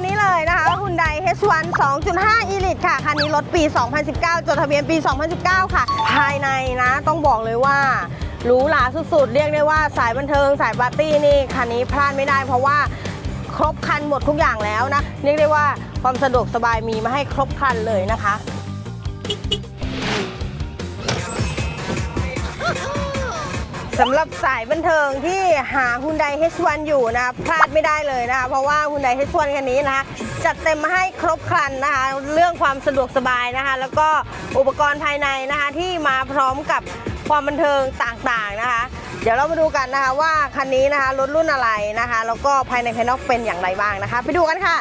นนี้เลยนะคะ Hyundai H1 2.5 Elite ค่ะ คันนี้รถปี 2019 จดทะเบียนปี 2019 ค่ะ ภายในนะต้องบอกเลยว่าหรูหราสุดๆ เรียกได้ว่าสายบันเทิงสายปาร์ตี้นี่คันนี้พลาดไม่ได้เพราะว่าครบคันหมดทุกอย่างแล้วนะ เรียกได้ว่าความสะดวกสบายมีมาให้ครบคันเลยนะคะ สำหรับสายบันเทิงที่หา Hyundai H1 อยู่นะพลาดไม่ได้เลยนะคะเพราะว่า Hyundai H1 คันนี้นะคะจัดเต็มมาให้ครบครันนะคะเรื่องความสะดวกสบายนะคะแล้วก็อุปกรณ์ภายในนะคะที่มาพร้อมกับความบันเทิงต่างๆนะคะเดี๋ยวเรามาดูกันนะคะว่าคันนี้นะคะรถรุ่นอะไรนะคะแล้วก็ภายในภายนอกเป็นอย่างไรบ้างนะคะ ไปดูกันค่ะ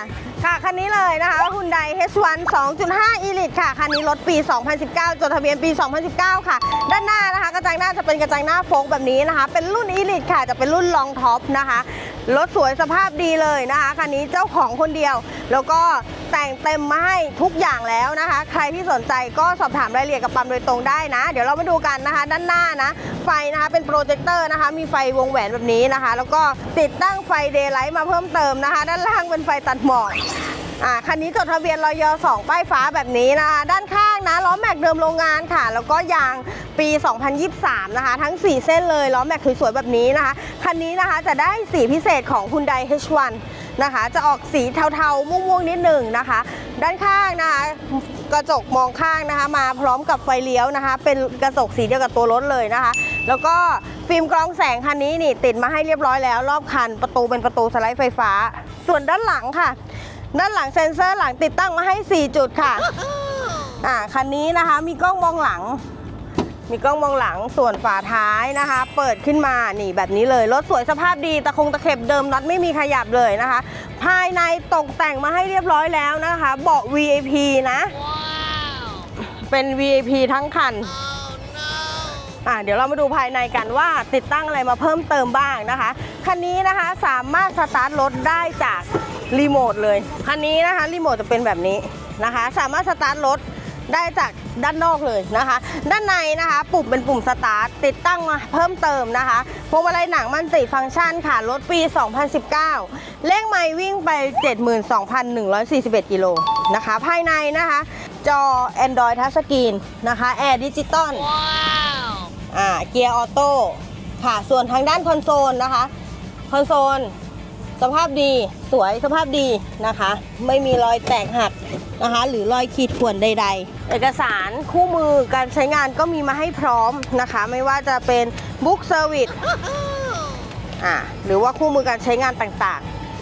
ค่ะคันนี้เลยนะคะ Hyundai H1 2.5 Elite ค่ะ คันนี้รถปี 2019 จดทะเบียนปี 2019 ค่ะ ด้านหน้านะคะ กระจังหน้าจะเป็นกระจังหน้าโฟกแบบนี้นะคะ เป็นรุ่น Elite ค่ะ จะเป็นรุ่นลองท็อปนะคะ รถสวยสภาพดีเลยนะคะคันนี้เจ้าของคนเดียว แล้วก็แต่งเต็มมาให้ทุกอย่างแล้วนะคะ ใครที่สนใจก็สอบถามรายละเอียดกับปั๊มโดยตรงได้นะ เดี๋ยวเรามาดูกันนะคะ ด้านหน้านะ ไฟนะคะเป็นโปรเจคเตอร์นะคะ มีไฟวงแหวนแบบนี้นะคะ แล้วก็ติดตั้งไฟเดย์ไลท์มาเพิ่มเติมนะคะ ด้านล่างเป็นไฟตัดหมอกอ่าคันนี้จดทะเบียนรอยอ2ป้ายฟ้าแบบนี้นะคะ ด้านข้าง นะล้อแม็กเดิมโรงงานค่ะ แล้วก็ยางปี 2023 นะคะ ทั้ง 4 เส้นเลยล้อแม็กสวยๆแบบนี้นะคะ คันนี้นะคะจะได้สีพิเศษของ Hyundai H1 นะคะ จะออกสีเทาๆ ม่วงๆ นิดหนึ่งนะคะ ด้านข้างนะคะกระจกมองข้างนะคะ มาพร้อมกับไฟเลี้ยวนะคะ เป็นกระจกสีเดียวกับตัวรถเลยนะคะ แล้วก็ฟิล์มกรองแสงคันนี้นี่ติดมาให้เรียบร้อยแล้ว รอบคันประตูเป็นประตูสไลด์ไฟฟ้า ส่วนด้านหลังค่ะ ด้านหลังเซ็นเซอร์หลังติดตั้งมาให้ 4 จุดค่ะ อ่าคันนี้นะคะมีกล้องมองหลัง มีกล้องมองหลังส่วนฝาท้ายนะคะ เปิดขึ้นมานี่แบบนี้เลยรถสวยสภาพดีตะคงตะเข็บเดิมน็อตไม่มีขยับเลยนะคะ ภายในตกแต่งมาให้เรียบร้อยแล้วนะคะเบาะ VIP นะ เป็น VIP ทั้งคันอะเดี๋ยวเรามาดูภายในกันว่าติดตั้งอะไรมาเพิ่มเติมบ้างนะคะ คันนี้นะคะสามารถสตาร์ทรถได้จากรีโมทเลย คันนี้นะคะรีโมทจะเป็นแบบนี้นะคะ สามารถสตาร์ทรถ ได้จากด้านนอกเลยนะคะ ด้านในนะคะปุ่มเป็นปุ่มสตาร์ทติดตั้งมาเพิ่มเติมนะคะพวงมาลัยหนังมันติฟังก์ชันค่ะรถปี 2019 เลขไมล์วิ่งไป 72,141 กิโลนะคะ ภายในนะคะ จอ Android Touchscreen นะคะแอร์ดิจิตอลอ่าเกียร์ออโต้ค่ะส่วนทางด้านคอนโซลนะคะ คอนโซล สภาพดีสวยสภาพดีนะคะ ไม่มีรอยแตกหักนะคะ หรือรอยขีดข่วนใด ๆ เอกสารคู่มือการใช้งานก็มีมาให้พร้อมนะคะ ไม่ว่าจะเป็นบุ๊กเซอร์วิสอ่าหรือว่าคู่มือการใช้งานต่าง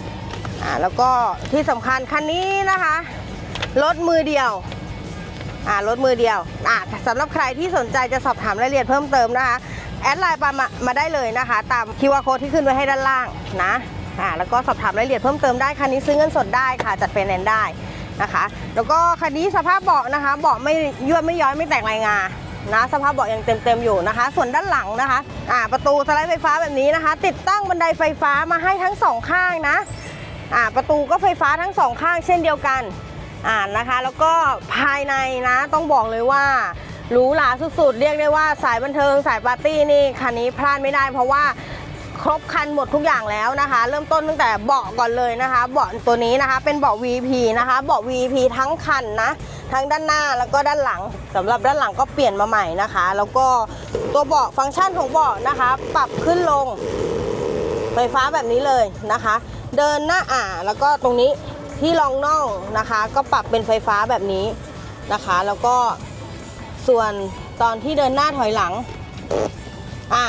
ๆอ่าแล้วก็ที่สำคัญคันนี้นะคะรถมือเดียวอ่ารถมือเดียวอ่าสำหรับใครที่สนใจจะสอบถามรายละเอียดเพิ่มเติมนะคะ แอดไลน์มามามาได้เลยนะคะ ตาม QR code ที่ขึ้นไว้ให้ด้านล่างนะ อ่าแล้วก็สอบถามรายละเอียดเพิ่มเติมได้คันนี้ซื้อเงินสดได้ค่ะ จัดไฟแนนซ์ได้นะคะ แล้วก็คันนี้สภาพเบาะนะคะเบาะไม่ย่นไม่ย้อยไม่แตกลายงานะสภาพเบาะยังเต็มๆอยู่นะคะ ส่วนด้านหลังนะคะอ่าประตูสไลด์ไฟฟ้าแบบนี้นะคะ ติดตั้งบันไดไฟฟ้ามาให้ทั้งสองข้างนะอ่าประตูก็ไฟฟ้าทั้งสองข้างเช่นเดียวกันอ่านนะคะแล้วก็ภายในนะต้องบอกเลยว่าหรูหราสุดๆ เรียกได้ว่าสายบันเทิงสายปาร์ตี้นี่คันนี้พลาดไม่ได้เพราะว่า ครบคันหมดทุกอย่างแล้วนะคะ เริ่มต้นตั้งแต่เบาะก่อนเลยนะคะเบาะตัวนี้นะคะ เป็นเบาะ VP นะคะเบาะ VP ทั้งคันนะทั้งด้านหน้าแล้วก็ด้านหลังสำหรับด้านหลังก็เปลี่ยนมาใหม่นะคะ แล้วก็ตัวเบาะฟังก์ชันของเบาะนะคะ ปรับขึ้นลงไฟฟ้าแบบนี้เลยนะคะ เดินหน้าอ่าแล้วก็ตรงนี้ที่รองน่องนะคะ ก็ปรับเป็นไฟฟ้าแบบนี้นะคะ แล้วก็ส่วนตอนที่เดินหน้าถอยหลังอ่า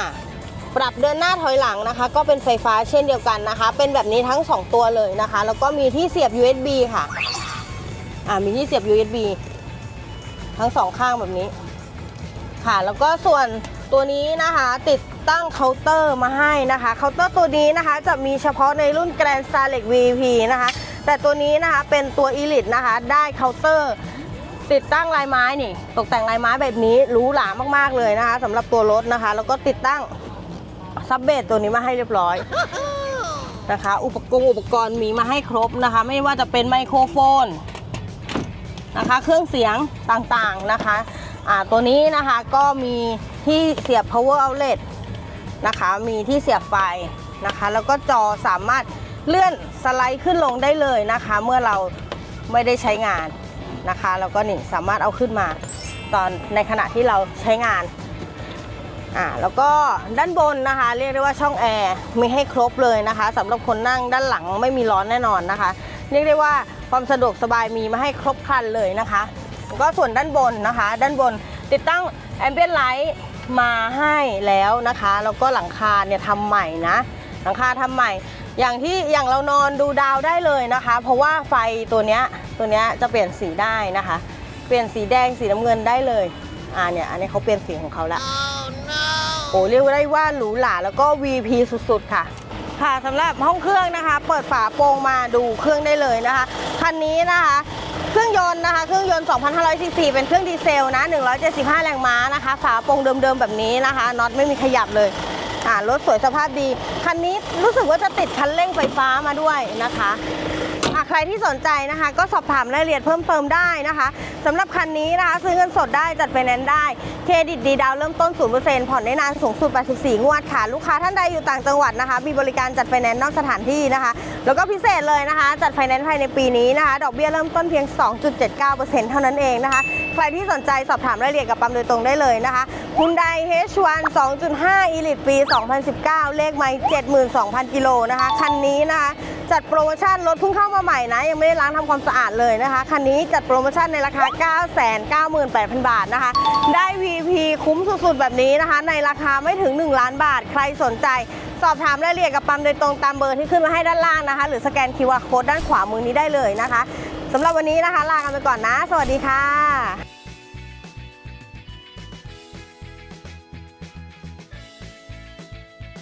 ปรับเดินหน้าถอยหลังนะคะ ก็เป็นไฟฟ้าเช่นเดียวกันนะคะ เป็นแบบนี้ทั้งสองตัวเลยนะคะ แล้วก็มีที่เสียบ USB ค่ะอ่ามีที่เสียบ USB ทั้งสองข้างแบบนี้ ค่ะ แล้วก็ส่วนตัวนี้นะคะ ติดตั้งเคาน์เตอร์มาให้นะคะเคาน์เตอร์ตัวนี้นะคะ จะมีเฉพาะในรุ่น Grand Starlet VP นะคะ แต่ตัวนี้นะคะเป็นตัว Elite นะคะ ได้เคาน์เตอร์ติดตั้งลายไม้นี่ ตกแต่งลายไม้แบบนี้หรูหรามากๆเลยนะคะสำหรับตัวรถนะคะ แล้วก็ติดตั้ง ซับเบสตัวนี้มาให้เรียบร้อยนะคะ อุปกรณ์อุปกรณ์มีมาให้ครบนะคะ ไม่ว่าจะเป็นไมโครโฟนนะคะ เครื่องเสียงต่างๆนะคะอ่าตัวนี้นะคะก็มีที่เสียบ power outlet นะคะ มีที่เสียบไฟนะคะ แล้วก็จอสามารถเลื่อนสไลด์ขึ้นลงได้เลยนะคะ เมื่อเราไม่ได้ใช้งานนะคะ แล้วก็นี่สามารถเอาขึ้นมาตอนในขณะที่เราใช้งาน อ่าแล้วก็ด้านบนนะคะ เรียกได้ว่าช่องแอร์มีให้ครบเลยนะคะสำหรับคนนั่งด้านหลังไม่มีร้อนแน่นอนนะคะ เรียกได้ว่าความสะดวกสบายมีมาให้ครบครันเลยนะคะก็ส่วนด้านบนนะคะ ด้านบนติดตั้งแอมเบียนไลท์มาให้แล้วนะคะแล้วก็หลังคาเนี่ยทำใหม่นะ หลังคาทำใหม่ อย่างที่อย่างเรานอนดูดาวได้เลยนะคะ เพราะว่าไฟตัวเนี้ยตัวเนี้ยจะเปลี่ยนสีได้นะคะ เปลี่ยนสีแดงสีน้ำเงินได้เลยอ่าเนี่ยอันนี้เขาเปลี่ยนสีของเขาแล้ว โอ้เรียกได้ว่าหรูหราแล้วก็ VP สุดๆ ค่ะ ค่ะสำหรับห้องเครื่องนะคะ เปิดฝาโปรงมาดูเครื่องได้เลยนะคะ คันนี้นะคะเครื่องยนต์นะคะเครื่องยนต์ 2,500ซีซีเป็นเครื่องดีเซลนะ 175 แรงม้านะคะ ฝาโปรงเดิมๆ แบบนี้นะคะน็อตไม่มีขยับเลยอ่ารถสวยสภาพดี คันนี้รู้สึกว่าจะติดคันเร่งไฟฟ้ามาด้วยนะคะ ใครที่สนใจนะคะ ก็สอบถามรายละเอียดเพิ่มเติมได้นะคะสำหรับคันนี้นะคะ ซื้อเงินสดได้จัดไฟแนนซ์ได้เครดิตดีดาวเริ่มต้น 0%ผ่อนได้นานสูงสุด 84 งวดค่ะ ลูกค้าท่านใดอยู่ต่างจังหวัดนะคะ มีบริการจัดไฟแนนซ์นอกสถานที่นะคะ แล้วก็พิเศษเลยนะคะ จัดไฟแนนซ์ภายในปีนี้นะคะ ดอกเบี้ยเริ่มต้นเพียง 2.79%เท่านั้นเองนะคะ ใครที่สนใจสอบถามรายละเอียดกับปั๊มโดยตรงได้เลยนะคะ Hyundai H1 2.5 Elite ปี 2019 เลขไมล์72,000 กิโลนะคะ คันนี้นะคะ จัดโปรโมชั่นรถเพิ่งเข้ามาใหม่นะ ยังไม่ได้ล้างทำความสะอาดเลยนะคะ คันนี้จัดโปรโมชั่นในราคา 998,000 บาทนะคะ ได้ VP คุ้มสุดๆ แบบนี้นะคะ ในราคาไม่ถึง 1 ล้านบาท ใครสนใจ สอบถามรายละเอียดกับปั๊มโดยตรงตามเบอร์ที่ขึ้นมาให้ด้านล่างนะคะ หรือสแกน QR Code ด้านขวามือนี้ได้เลยนะคะสำหรับวันนี้นะคะ ลากันไปก่อนนะ สวัสดีค่ะ